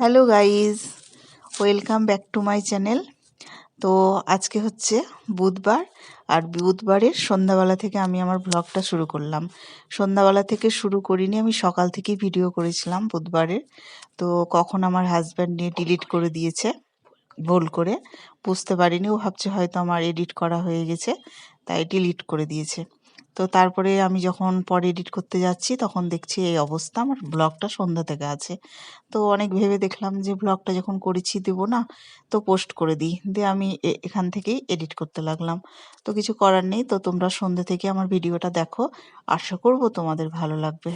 Hello guys, welcome back to my channel. তো আজকে হচ্ছে বুধবার, আর বুধবারের সন্ধ্যাবেলা থেকে আমি আমার ব্লগটা শুরু করলাম। সন্ধ্যাবেলা থেকে শুরু করিনি, আমি সকাল থেকেই ভিডিও করেছিলাম বুধবারের। তো কখন আমার হাজব্যান্ড নিয়ে ডিলিট করে দিয়েছে, ভুল করে, বুঝতে পারিনি। ও ভাবছে হয়তো আমার এডিট করা হয়ে গেছে, তাই ডিলিট করে দিয়েছে। তো তারপরে আমি যখন পরে এডিট করতে যাচ্ছি, তখন দেখছি এই অবস্থা। আমার ব্লগটা সন্ধ্যা থেকে আছে। তো অনেক ভেবে দেখলাম যে ব্লগটা যখন করেছি দেব না, তো পোস্ট করে দিই। দিয়ে আমি এখান থেকেই এডিট করতে লাগলাম। তো কিছু করার নেই। তো তোমরা সন্ধ্যে থেকে আমার ভিডিওটা দেখো। আশা করব তোমাদের ভালো লাগবে।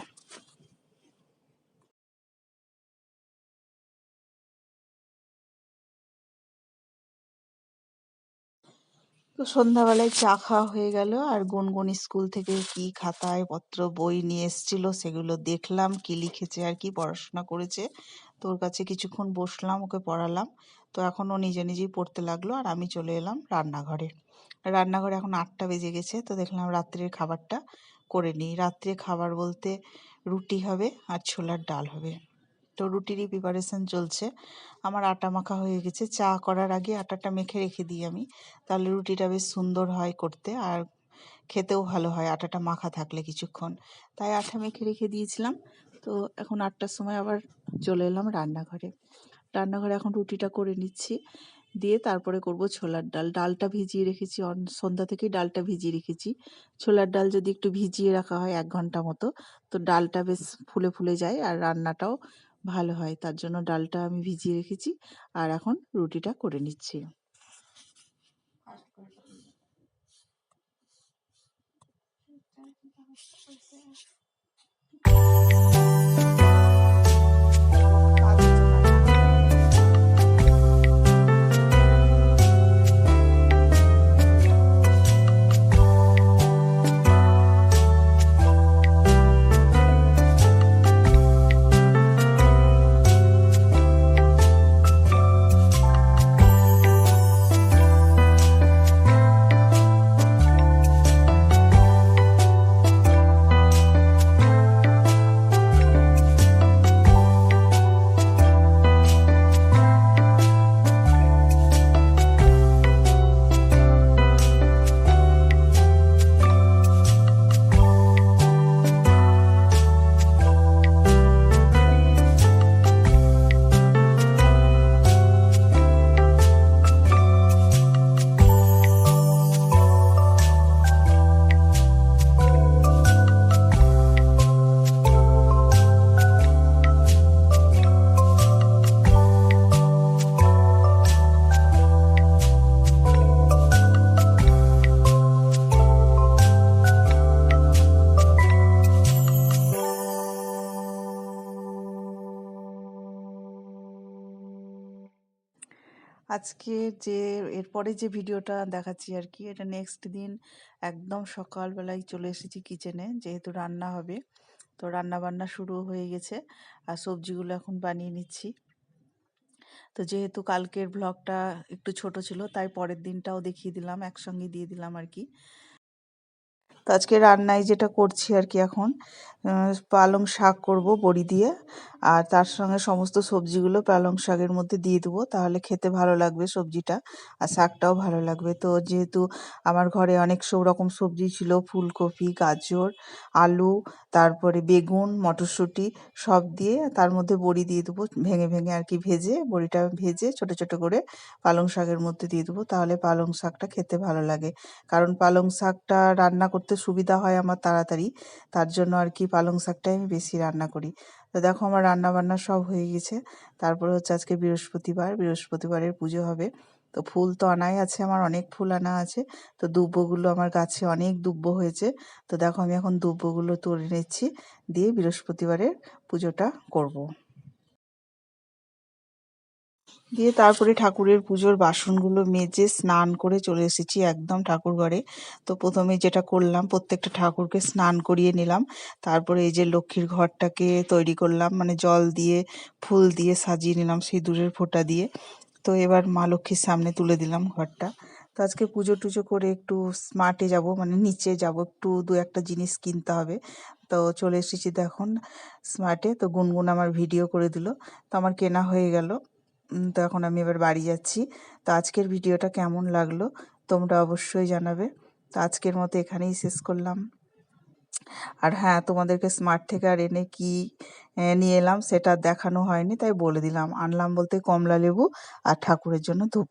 তো সন্ধ্যাবেলায় চা খাওয়া হয়ে গেল, আর গুনগুন স্কুল থেকে কি খাতায় পত্র, বই নিয়ে এসেছিল সেগুলো দেখলাম, কি লিখেছে আর কি পড়াশোনা করেছে। তোর কাছে কিছুক্ষণ বসলাম, ওকে পড়ালাম। তো এখন ও নিজে নিজেই পড়তে লাগল, আর আমি চলে এলাম রান্নাঘরে। রান্নাঘরে এখন আটটা বেজে গেছে, তো দেখলাম রাত্রের খাবারটা করে নিই। রাত্রে খাবার বলতে রুটি হবে আর ছোলার ডাল হবে। তো রুটিরই প্রিপারেশন চলছে। আমার আটা মাখা হয়ে গেছে। চা করার আগে আটাটা মেখে রেখে দিই আমি। তাহলে রুটিটা বেশ সুন্দর হয় করতে আর খেতেও ভালো হয় আটাটা মাখা থাকলে কিছুক্ষণ। তাই আটা মেখে রেখে দিয়েছিলাম। তো এখন আটটার সময় আবার চলে এলাম রান্নাঘরে। রান্নাঘরে এখন রুটিটা করে নিচ্ছি। দিয়ে তারপরে করব ছোলার ডাল। ডালটা ভিজিয়ে রেখেছি। সন্ধ্যা থেকেই ডালটা ভিজিয়ে রেখেছি। ছোলার ডাল যদি একটু ভিজিয়ে রাখা হয় এক ঘণ্টা মতো, তো ডালটা বেশ ফুলে ফুলে যায় আর রান্নাটাও ভালো হয়। তার জন্য ডালটা আমি ভিজিয়ে রেখেছি। আর এখন রুটিটা করে নিচ্ছি। আজকে যে, এরপরে যে ভিডিওটা দেখাচ্ছি আর কি, এটা নেক্সট দিন একদম সকালবেলায় চলে এসেছি কিচেনে যেহেতু রান্না হবে। তো রান্না বান্না শুরু হয়ে গেছে, আর সবজিগুলো এখন বানিয়ে নিচ্ছি। তো যেহেতু কালকের ব্লগটা একটু ছোট ছিল, তাই পরের দিনটাও দেখিয়ে দিলাম, একসঙ্গে দিয়ে দিলাম আর কি। তো আজকে রান্নায় যেটা করছি আর কি এখন পালং শাক করব বড়ি দিয়ে, আর তার সঙ্গে সমস্ত সবজিগুলো পালং শাকের মধ্যে দিয়ে দেবো, তাহলে খেতে ভালো লাগবে সবজিটা, আর শাকটাও ভালো লাগবে। তো যেহেতু আমার ঘরে অনেক সব রকম সবজি ছিল, ফুলকপি, গাজর, আলু, তারপরে বেগুন, মটরশুঁটি সব দিয়ে তার মধ্যে বড়ি দিয়ে দেবো, ভেঙে ভেঙে আর কি ভেজে, বড়িটা ভেজে ছোট ছোট করে পালং শাকের মধ্যে দিয়ে দেবো, তাহলে পালং শাকটা খেতে ভালো লাগে। কারণ পালং শাকটা রান্না করতে সুবিধা হয় আমার তাড়াতাড়ি। তার জন্য আর কি পালং শাকটাই আমি বেশি রান্না করি। তো দেখো আমার রান্না বান্না সব হয়ে গেছে। তারপরে হচ্ছে আজকে বৃহস্পতিবার। বৃহস্পতিবারের পুজো হবে। তো ফুল তো আনাই আছে, আমার অনেক ফুল আনা আছে। তো দুব্বগুলো আমার গাছে অনেক দুব্ব হয়েছে। তো দেখো আমি এখন দুব্বগুলো তুলে নিচ্ছি। দিয়ে বৃহস্পতিবারের পুজোটা করব। দিয়ে তারপরে ঠাকুরের পুজোর বাসনগুলো মেজে স্নান করে চলে এসেছি একদম ঠাকুর ঘরে। তো প্রথমে যেটা করলাম, প্রত্যেকটা ঠাকুরকে স্নান করিয়ে নিলাম। তারপরে এই যে লক্ষ্মীর ঘরটাকে তৈরি করলাম মানে জল দিয়ে, ফুল দিয়ে সাজিয়ে নিলাম সিঁদুরের ফোঁটা দিয়ে। তো এবার মা লক্ষ্মীর সামনে তুলে দিলাম ঘরটা। তো আজকে পুজো টুজো করে একটু স্মার্টে যাব মানে নিচে যাব, একটু দু একটা জিনিস কিনতে হবে। তো চলে এসেছি দেখুন স্মার্টে তো গুনগুন আমার ভিডিও করে দিল। তো আমার কেনা হয়ে গেল। তো এখন আমি এবার বাড়ি যাচ্ছি। তো আজকের ভিডিওটা কেমন লাগল তোমরা অবশ্যই জানাবে। তো আজকের মতো এখানেই শেষ করলাম। আর হ্যাঁ তোমাদেরকে স্মার্ট থেকে আর এনে কি নিয়ে এলাম সেটা দেখানো হয়নি, তাই বলে দিলাম। আনলাম বলতে কমলা লেবু আর ঠাকুরের জন্য ধূপ।